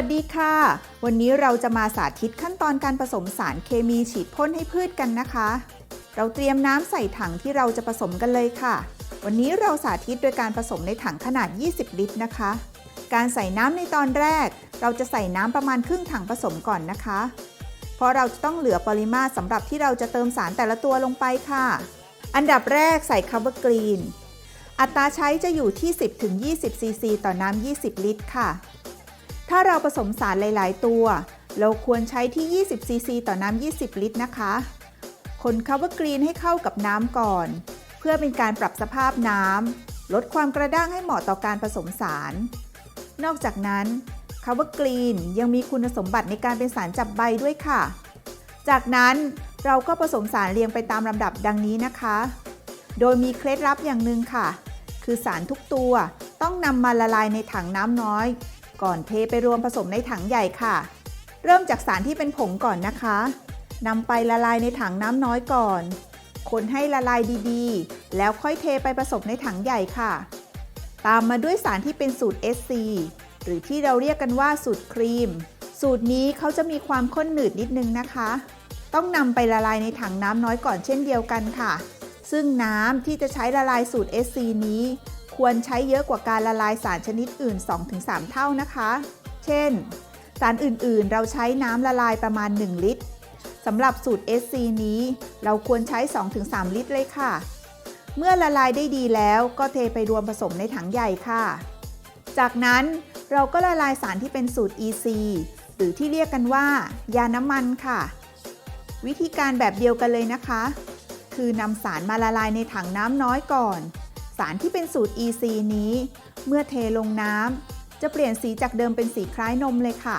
วัสดีค่ะ วันนี้เราจะมาสาธิตขั้นตอนการผสมสารเคมีฉีดพ่นให้พืชกันนะคะ เราเตรียมน้ำใส่ถังที่เราจะผสมกันเลยค่ะ วันนี้เราสาธิตโดยการผสมในถังขนาด 20 ลิตรนะคะ การใส่น้ำในตอนแรก เราจะใส่น้ำประมาณครึ่งถังผสมก่อนนะคะ เพราะเราจะต้องเหลือปริมาตรสำหรับที่เราจะเติมสารแต่ละตัวลงไปค่ะ อันดับแรกใส่คัฟเวอร์กรีนอัตราใช้จะอยู่ที่ 10-20ซีซีต่อน้ำ 20 ลิตรค่ะ ถ้าเราผสมสารหลาย ๆ ตัว เราควรใช้ที่ 20 ซีซีต่อน้ำ 20 ลิตรนะคะ คนคัฟเวอร์กรีนให้เข้ากับน้ำก่อน เพื่อเป็นการปรับสภาพน้ำลดความกระด้างให้เหมาะต่อการผสมสาร นอกจากนั้นคัฟเวอร์กรีนยังมีคุณสมบัติในการเป็นสารจับใบด้วยค่ะ จากนั้นเราก็ผสมสารเรียงไปตามลำดับดังนี้นะคะ โดยมีเคล็ดลับอย่างหนึ่งค่ะ คือสารทุกตัวต้องนำมาละลายในถังน้ำน้อย ก่อนเทไปรวมผสมในถังใหญ่ค่ะ เริ่มจากสารที่เป็นผงก่อนนะคะนำไปละลายในถังน้ำน้อยก่อน คนให้ละลายดีๆ แล้วค่อยเทไปผสมในถังใหญ่ค่ะ ตามมาด้วยสารที่เป็นสูตร SC หรือที่เราเรียกกันว่าสูตรครีม สูตรนี้เขาจะมีความข้นหนืดนิดนึงนะคะ ต้องนำไปละลายในถังน้ำน้อยก่อนเช่นเดียวกันค่ะ ซึ่งน้ำที่จะใช้ละลายสูตร SC นี้ ควรใช้เยอะกว่าการละลายสารชนิดอื่น 2-3 เท่านะคะ เช่น สารอื่นๆ เราใช้น้ำละลายประมาณ 1 ลิตรสำหรับสูตร SC นี้ เราควรใช้ 2-3 ลิตรเลยค่ะ เมื่อละลายได้ดีแล้วก็เทไปรวมผสมในถังใหญ่ค่ะ จากนั้นเราก็ละลายสารที่เป็นสูตร EC หรือที่เรียกกันว่า ยาน้ำมันค่ะ วิธีการแบบเดียวกันเลยนะคะ คือนำสารมาละลายในถังน้ำน้อยก่อน สารที่เป็นสูตร EC นี้ เมื่อเทลงน้ำจะเปลี่ยนสีจากเดิมเป็นสีคล้ายนมเลยค่ะ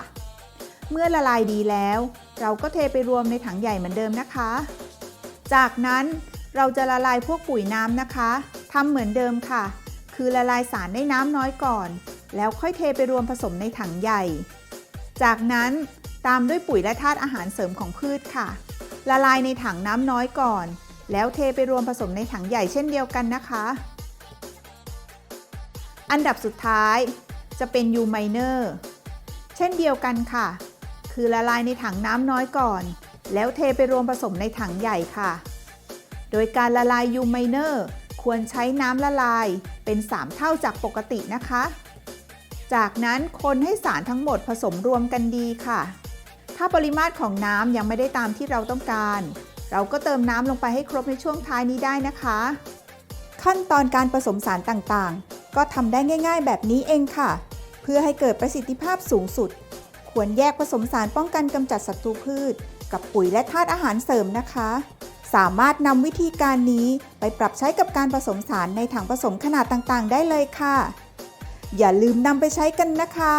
เมื่อละลายดีแล้ว เราก็เทไปรวมในถังใหญ่เหมือนเดิมนะคะ จากนั้นเราจะละลายพวกปุ๋ยน้ำนะคะทำเหมือนเดิมค่ะ คือละลายสารในน้ำน้อยก่อน แล้วค่อยเทไปรวมผสมในถังใหญ่ จากนั้นตามด้วยปุ๋ยและธาตุอาหารเสริมของพืชค่ะ ละลายในถังน้ำน้อยก่อน แล้วเทไปรวมผสมในถังใหญ่เช่นเดียวกันนะคะ อันดับสุดท้ายจะเป็น U minor เช่นเดียวกันค่ะ คือละลายในถังน้ำน้อยก่อน แล้วเทไปรวมผสมในถังใหญ่ค่ะ โดยการละลาย U minor ควรใช้น้ำละลายเป็น 3 เท่าจากปกตินะคะ จากนั้นคนให้สารทั้งหมดผสมรวมกันดีค่ะ ถ้าปริมาตรของน้ำยังไม่ได้ตามที่เราต้องการ เราก็เติมน้ำลงไปให้ครบในช่วงท้ายนี้ได้นะคะ ขั้นตอนการผสมสารต่างๆ ก็ทำได้ง่าย ๆ แบบนี้เองค่ะ เพื่อให้เกิดประสิทธิภาพสูงสุด ควรแยกผสมสารป้องกันกำจัดศัตรูพืช กับปุ๋ยและธาตุอาหารเสริมนะคะ สามารถนำวิธีการนี้ไปปรับใช้กับการผสมสารในถังผสมขนาดต่างๆ ได้เลยค่ะ อย่าลืมนำไปใช้กันนะคะ